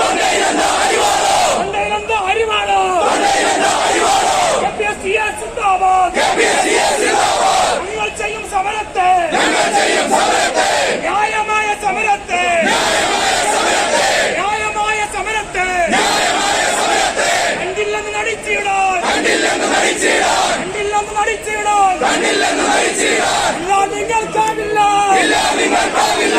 തൊണ്ടയിലെന്താ അരിവാളോ തൊണ്ടയിലെന്താ അരിവാളോ KPSCയെ സിന്ദാബാദ്. ഞങ്ങൾ ചെയ്യും സമരത്തെ. ന്യായമായ സമരത്തെ. ന്യായമായ സമരത്തെ. കണ്ടില്ലെന്ന് നടിച്ചിടാൻ. കണ്ടില്ലെന്ന് നടിച്ചിടാൻ. ഇല്ല നിങ്ങൾക്കാവില്ല.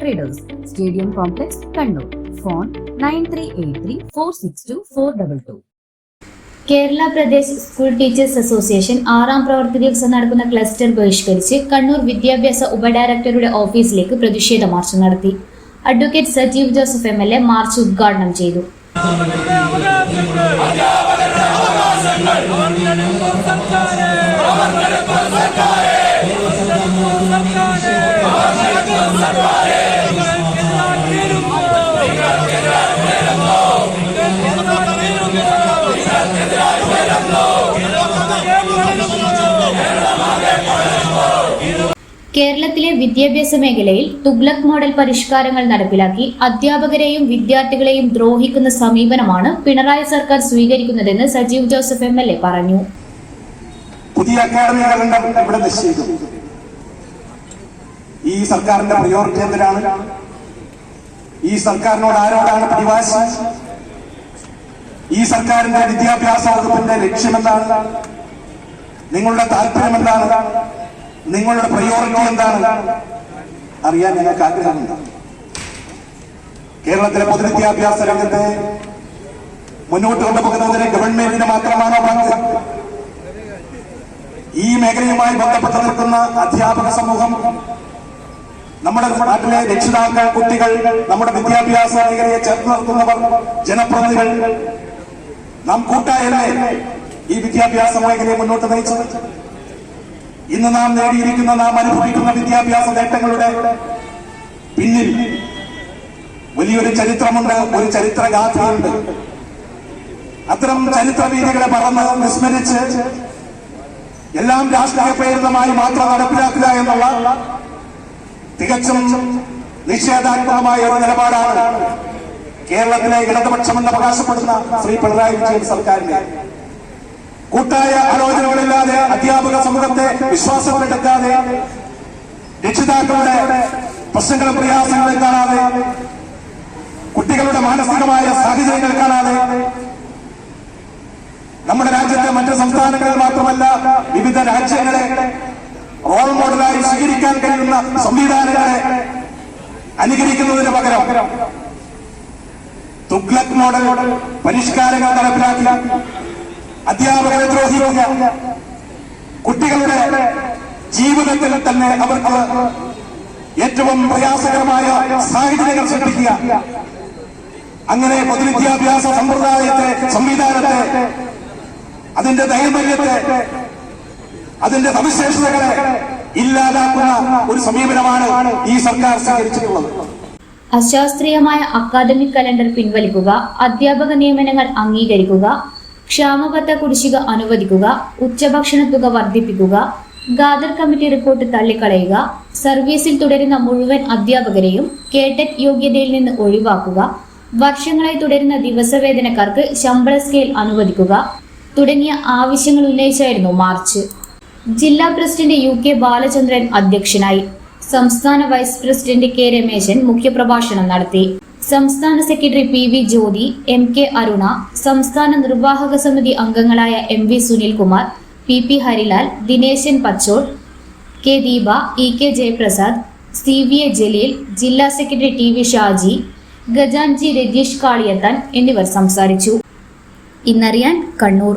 Traders stadium complex Kannur phone nine three eight three four six two four double two Kerala Pradesh school teachers association ആറാം പ്രവർത്തി ദിവസം നടക്കുന്ന ക്ലസ്റ്റർ ബഹിഷ്കരിച്ച് കണ്ണൂർ വിദ്യാഭ്യാസ ഉപഡയറക്ടറുടെ ഓഫീസിലേക്ക് പ്രതിഷേധ മാർച്ച് നടത്തി. Advocate Sajeev Joseph M L A march ഉദ്ഘാടനം ചെയ്തു. കേരളത്തിലെ വിദ്യാഭ്യാസ മേഖലയിൽ തുഗ്ലക് മോഡൽ പരിഷ്കാരങ്ങൾ നടപ്പിലാക്കി അധ്യാപകരെയും വിദ്യാർത്ഥികളെയും ദ്രോഹിക്കുന്ന സമീപനമാണ് പിണറായി സർക്കാർ സ്വീകരിക്കുന്നതെന്ന് Sajeev Joseph M L A പറഞ്ഞു. പുതിയ അക്കാദമി കലണ്ടർ ഇവിടെ നിശ്ചയിക്കും ഈ സർക്കാരിന്റെ പ്രയോറിറ്റി എന്തിനാണ്? ഈ സർക്കാരിനോട് ആരോടാണ് പിടിവാശി ഈ സർക്കാരിന്റെ വിദ്യാഭ്യാസ വകുപ്പിന്റെ ലക്ഷ്യമെന്താണ്? നിങ്ങളുടെ താല്പര്യം എന്താണ്? നിങ്ങളുടെ പ്രയോറിറ്റി എന്താണ്? അറിയാൻ ഞങ്ങൾക്ക് ആഗ്രഹമുണ്ട്? കേരളത്തിലെ പൊതുവിദ്യാഭ്യാസ രംഗത്തെ മുന്നോട്ട് കൊണ്ടുപോകുന്നതിന് ഗവൺമെന്റിന് മാത്രമാണോ പങ്ക്? ഈ മേഖലയുമായി ബന്ധപ്പെട്ട് നിൽക്കുന്ന അധ്യാപക സമൂഹം നമ്മുടെ നാട്ടിലെ രക്ഷിതാക്കൾ കുട്ടികൾ നമ്മുടെ വിദ്യാഭ്യാസ മേഖലയെ ചേർത്ത് നിർത്തുന്നവർ ജനപ്രതിനിധികൾ നാം കൂട്ടായല്ലേ ഈ വിദ്യാഭ്യാസ മേഖലയെ മുന്നോട്ട് നയിച്ചത്? ഇന്ന് നാം നേടിയിരിക്കുന്ന നാം അനുഭവിക്കുന്ന വിദ്യാഭ്യാസ നേട്ടങ്ങളുടെ പിന്നിൽ വലിയൊരു ചരിത്രമുണ്ട് ഒരു ചരിത്രഗാഥയുണ്ട്. അത്തരം ചരിത്ര രീതികളെ പറന്ന് വിസ്മരിച്ച് എല്ലാം രാഷ്ട്രീയ പ്രേരിതമായി മാത്രം നടപ്പിലാക്കുക എന്നുള്ള തികച്ചും നിഷേധാത്മകമായ ഒരു നിലപാടാണ് കേരളത്തിലെ ഇടതുപക്ഷമെന്ന് അവകാശപ്പെടുന്ന ശ്രീ പിണറായി വിജയൻ സർക്കാരിന്റെ കൂട്ടായ ആലോചനകളില്ലാതെ അധ്യാപക സമൂഹത്തെ വിശ്വാസത്തിലെടുക്കാതെ രക്ഷിതാക്കളുടെ പ്രശ്നങ്ങളും പ്രയാസങ്ങളും കാണാതെ കുട്ടികളുടെ മാനസികമായ സാഹചര്യങ്ങൾ കാണാതെ നമ്മുടെ രാജ്യത്തെ മറ്റ് സംസ്ഥാനങ്ങളിൽ മാത്രമല്ല വിവിധ രാജ്യങ്ങളെ റോൾ മോഡലായി സ്വീകരിക്കാൻ കഴിയുന്ന സംവിധാനങ്ങളെ അനുകരിക്കുന്നതിന് പകരം തുഗ്ലക് മോഡൽ പരിഷ്കാരങ്ങൾ നടപ്പിലാക്കി. അധ്യാപകരെ ദ്രോഹിക്കുക. കുട്ടികളുടെ ജീവിതത്തിൽ തന്നെ അവർക്ക് ഏറ്റവും പ്രയാസകരമായ സാഹചര്യങ്ങൾ സൃഷ്ടിക്കുക. അങ്ങനെ പൊതുവിദ്യാഭ്യാസ സമ്പ്രദായത്തെ സംവിധാനത്തെ അതിന്റെ ദൈർമര്യത്തെ അതിന്റെ സവിശേഷതകളെ ഇല്ലാതാക്കുന്ന ഒരു സമീപനമാണ് ഈ സർക്കാർ സ്വീകരിച്ചിട്ടുള്ളത്. അശാസ്ത്രീയമായ അക്കാദമിക് കലണ്ടർ പിൻവലിക്കുക അധ്യാപക നിയമനങ്ങൾ അംഗീകരിക്കുക ക്ഷാമബത്ത കുടിശ്ശിക അനുവദിക്കുക ഉച്ചഭക്ഷണ തുക വർദ്ധിപ്പിക്കുക ഗാദർ കമ്മിറ്റി റിപ്പോർട്ട് തള്ളിക്കളയുക സർവീസിൽ തുടരുന്ന മുഴുവൻ അധ്യാപകരെയും കേട്ടറ്റ് യോഗ്യതയിൽ നിന്ന് ഒഴിവാക്കുക വർഷങ്ങളായി തുടരുന്ന ദിവസവേതനക്കാർക്ക് ശമ്പള സ്കെയിൽ അനുവദിക്കുക തുടങ്ങിയ ആവശ്യങ്ങൾ ഉന്നയിച്ചായിരുന്നു മാർച്ച്. ജില്ലാ പ്രസിഡന്റ് യു കെ ബാലചന്ദ്രൻ അധ്യക്ഷനായി സംസ്ഥാന വൈസ് പ്രസിഡന്റ് കെ രമേശൻ മുഖ്യപ്രഭാഷണം നടത്തി. സംസ്ഥാന secretary P V Jyothi M K Aruna സംസ്ഥാന നിർവാഹക സമിതി അംഗങ്ങളായ M V Sunilkumar P P Harilal Dineshan Pachol K Deepa E K Jayaprasad C V A Jaleel ജില്ലാ secretary T V Shaji ഗജാൻജി Rajeesh Kaliyathan എന്നിവർ സംസാരിച്ചു. ഇന്നറിയാൻ കണ്ണൂർ.